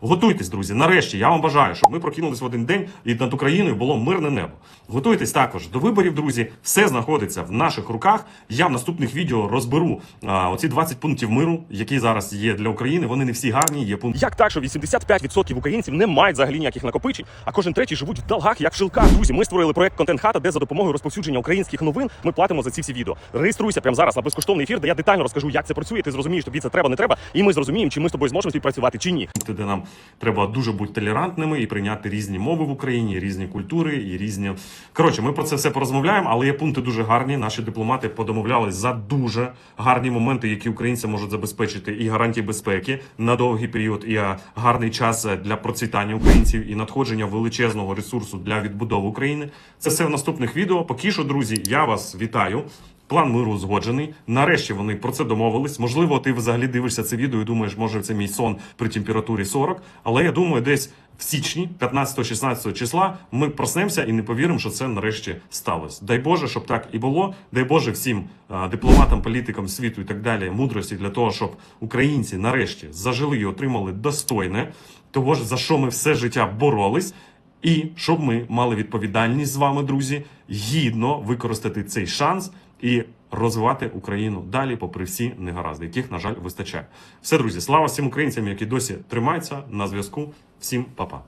Готуйтесь, друзі. Нарешті я вам бажаю, щоб ми прокинулись в один день і над Україною було мирне небо. Готуйтесь також до виборів, друзі. Все знаходиться в наших руках. Я в наступних відео розберу а, оці 20 пунктів миру, які зараз є для України. Вони не всі гарні. Є пункти. Як так, що 85% українців не мають взагалі ніяких накопичень, а кожен третій живуть в долгах, як в жилках. Друзі, ми створили проект Контент Хата, де за допомогою розповсюдження українських новин ми платимо за ці всі відео. Реєструйся прямо зараз на безкоштовний ефір, де я детально розкажу, як це працює. Ти зрозумієш, тобі це треба, не треба, і ми зрозуміємо, чи ми з тобою зможемо співпрацювати чи ні. пункти, де нам треба дуже бути толерантними і прийняти різні мови в Україні, різні культури і різні. Коротше, ми про це все порозмовляємо, але є пункти дуже гарні. Наші дипломати подомовлялись за дуже гарні моменти, які українці можуть забезпечити і гарантії безпеки на довгий період, і гарний час для процвітання українців і надходження величезного ресурсу для відбудови України. Це все в наступних відео. Поки що, друзі, я вас вітаю. План миру узгоджений. Нарешті вони про це домовились. Можливо, ти взагалі дивишся це відео і думаєш, може це мій сон при температурі 40. Але я думаю, десь в січні, 15-16 числа, ми проснемося і не повіримо, що це нарешті сталося. Дай Боже, щоб так і було. Дай Боже всім дипломатам, політикам світу і так далі мудрості для того, щоб українці нарешті зажили і отримали достойне того ж за що ми все життя боролись. І щоб ми мали відповідальність з вами, друзі, гідно використати цей шанс і розвивати Україну далі, попри всі негаразди, яких, на жаль, вистачає. Все, друзі, слава всім українцям, які досі тримаються на зв'язку. Всім па-па.